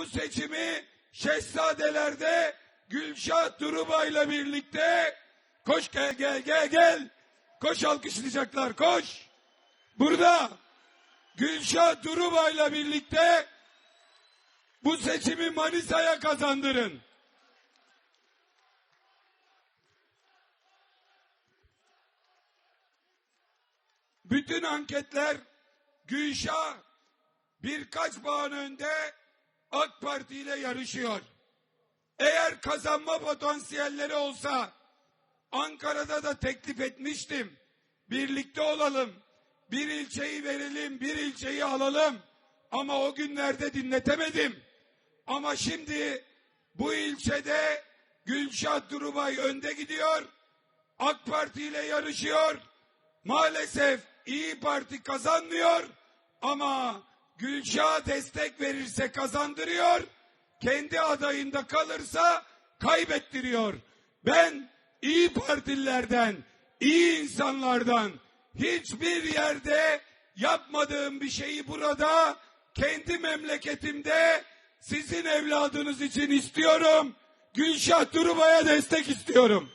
bu seçimi Şehzadeler'de Gülşah Durubay'la birlikte koş gel gel gel gel koş alkışlayacaklar koş burada Gülşah Durubay'la birlikte bu seçimi Manisa'ya kazandırın. Bütün anketler Gülşah birkaç bağın önde AK Parti ile yarışıyor. Eğer kazanma potansiyelleri olsa Ankara'da da teklif etmiştim. Birlikte olalım. Bir ilçeyi verelim, bir ilçeyi alalım. Ama o günlerde dinletemedim. Ama şimdi bu ilçede Gülşah Durubay önde gidiyor. AK Parti ile yarışıyor. Maalesef İyi Parti kazanmıyor ama Gülşah'a destek verirse kazandırıyor. Kendi adayında kalırsa kaybettiriyor. Ben İyi Partililerden, iyi insanlardan hiçbir yerde yapmadığım bir şeyi burada kendi memleketimde sizin evladınız için istiyorum. Gülşah Durubay'a destek istiyorum.